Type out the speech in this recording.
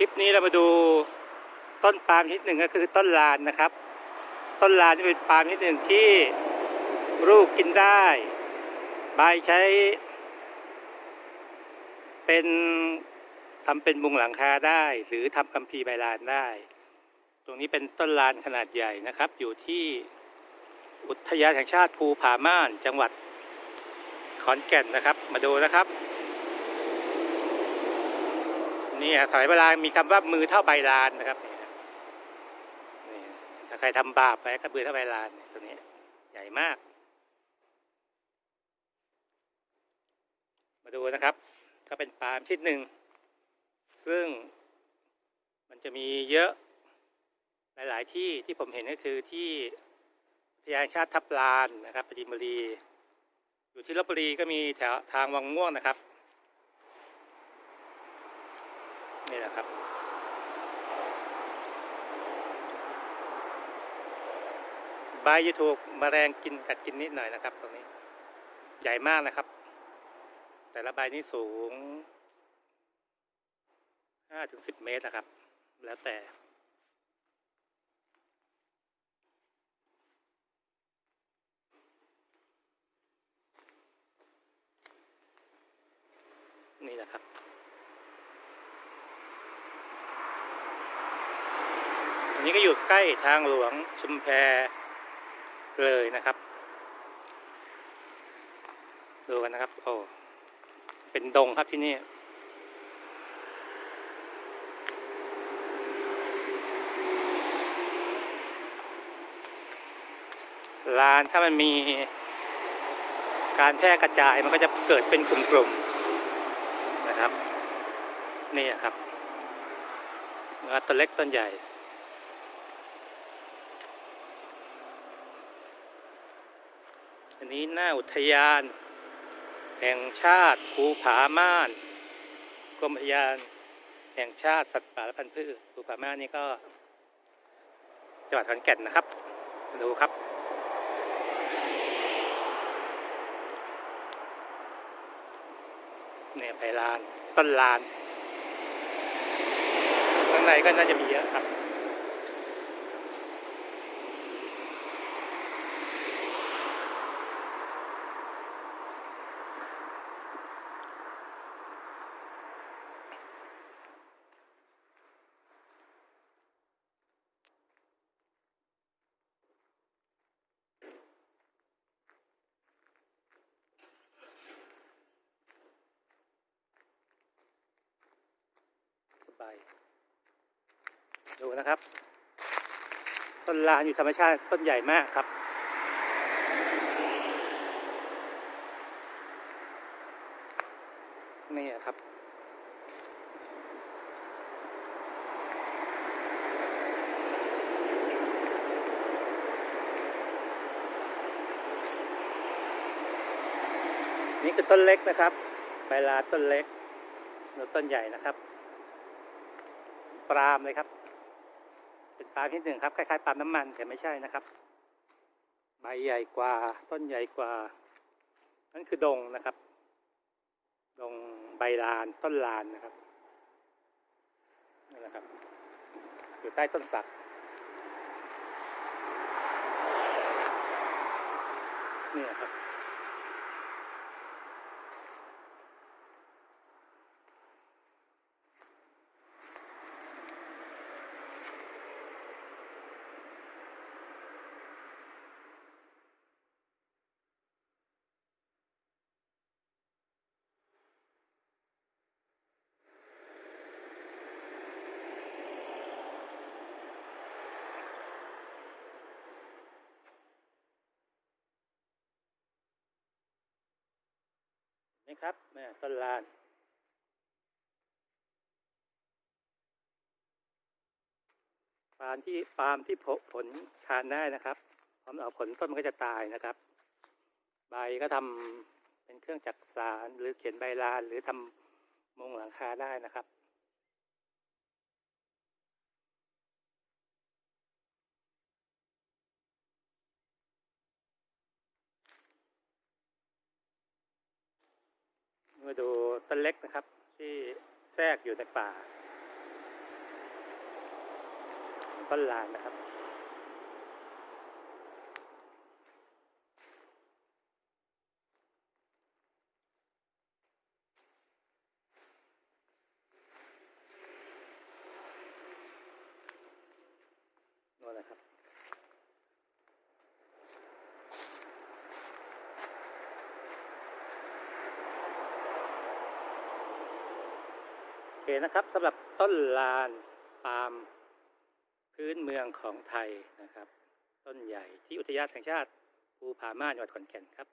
คลิปนี้เรามาดูต้นปาล์มชนิดหนึ่งก็คือต้นลานนะครับ ต้นลานนี่เป็นปาล์มชนิดหนึ่งที่ลูกกินได้ใบใช้ เป็นทำเป็นมุงหลังคาได้ หรือทำคัมภีใบลานได้ ตรงนี้เป็นต้นลานขนาดใหญ่นะครับ อยู่ที่อุทยานแห่งชาติภูผาม่านจังหวัดขอนแก่นนะครับ มาดูนะครับ นี่สมัยโบราณมีคำว่ามือเท่าใบลานนะครับนี่ถ้าใครทำบาปไปก็มือเท่าใบลานตัวนี้ใหญ่มาก มาดูนะครับ ก็เป็นปาล์มชิดหนึ่ง ซึ่งมันจะมีเยอะหลาย ๆ ที่ที่ผมเห็นก็คือที่ทยานชาติทับลานนะครับปจีนบุรี อยู่ที่ลบบุรีก็มีแถวทางวังม่วงนะครับ นะครับ ใบจะถูกแมลงกินกัดกินนิดหน่อยนะครับ ตรงนี้ ใหญ่มากนะครับ แต่ละใบนี่สูงห้าถึงสิบเมตรนะครับ แล้วแต่นี่นะครับ นนี้ก็อยู่ใกล้ทางหลวงชุมแพเลยนะครับ ดูกันนะครับ โอ้ เป็นดงครับที่นี่ลานถ้ามันมีการแพร่กระจายมันก็จะเกิดเป็นกลุ่มๆนะครับ นี่ครับต้นเล็กต้นใหญ่ นี้หน้าอุทยาน แห่งชาติภูผาม่านกรมอุทยานแห่งชาติสัตว์ป่าและพันธุ์พืชภูผาม่านนี่ก็จังหวัดขอนแก่นนะครับ ดูครับ เนี่ยไปลานต้นลานข้างในก็น่าจะมีเยอะครับ สบายดูนะครับ ต้นลานอยู่ธรรมชาติต้นใหญ่มากครับ นี่ครับนี่คือต้นเล็กนะครับใบลาต้นเล็กแล้วต้นใหญ่นะครับ ปาล์มเลยครับ เป็นปาล์มที่หนึ่งครับคล้ายๆปาล์มน้ำมันแต่ไม่ใช่นะครับ ใบใหญ่กว่าต้นใหญ่กว่า นั่นคือดงนะครับ ดงใบลานต้นลานนะครับนั่นแหละครับ อยู่ใต้ต้นสักนี่ครับ นี่ครับเนี่ยต้นลานปาล์มที่ปาล์มที่ผลทานได้นะครับพร้อมเอาผลต้นมันก็จะตายนะครับ ใบก็ทำเป็นเครื่องจักสารหรือเขียนใบลานหรือทำมุงหลังคาได้นะครับ มาดูต้นเล็กนะครับที่แทรกอยู่ในป่าต้นลานนะครับ เคนะครับสำหรับต้นลานปาล์มพื้นเมืองของไทยนะครับ ต้นใหญ่ที่อุทยานแห่งชาติภูผาม่านจังหวัดขอนแก่นครับ